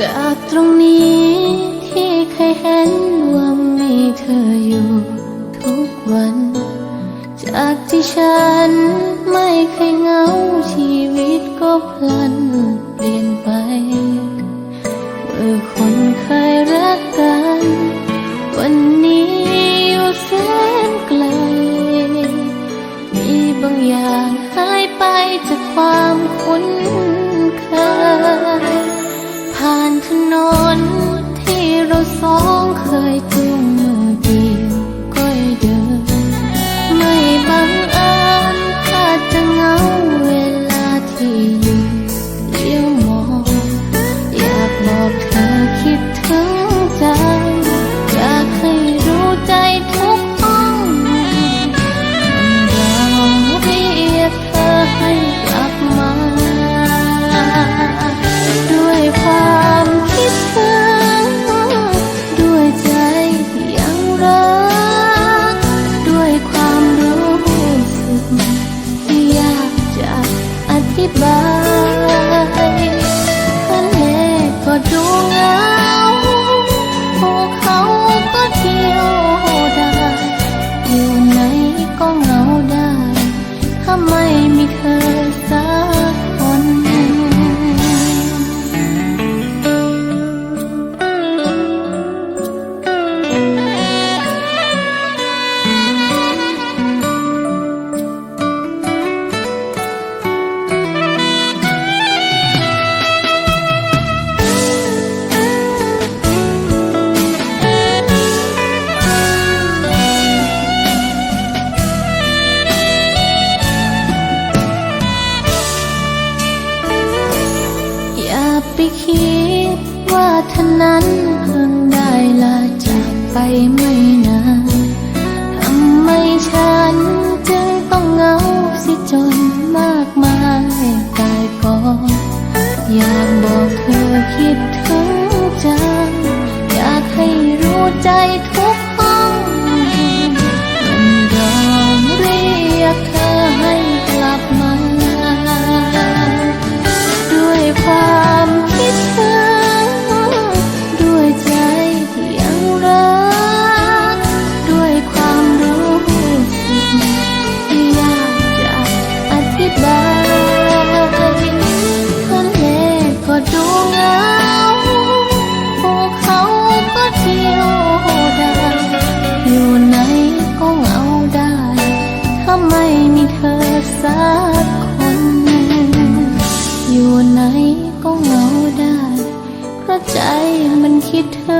จากตรงนี้ที่เคยเห็นว่ามีเธออยู่ทุกวัน จากที่ฉันไม่เคยเหงาชีวิตก็พลันเปลี่ยนไปเมื่อคนเคยรักกัน วันนี้อยู่แสนไกล มีบางอย่างหายไปจากความคุ้นายทะเลก็ดูงาม ไปคิดว่าเท่านั้นเพิ่งได้ลาจากไปไม่นานทำไมฉันจึงต้องเหงาสิจนมากมายกายกองอยากบอกเธอคิด หนาเขาก็เที่ยวดาอยู่ไหนก็เหงาได้ ถ้ไมมีเธอสักคน อยู่ไหนก็เหงาได้ เพราะใจมันคิดเธอ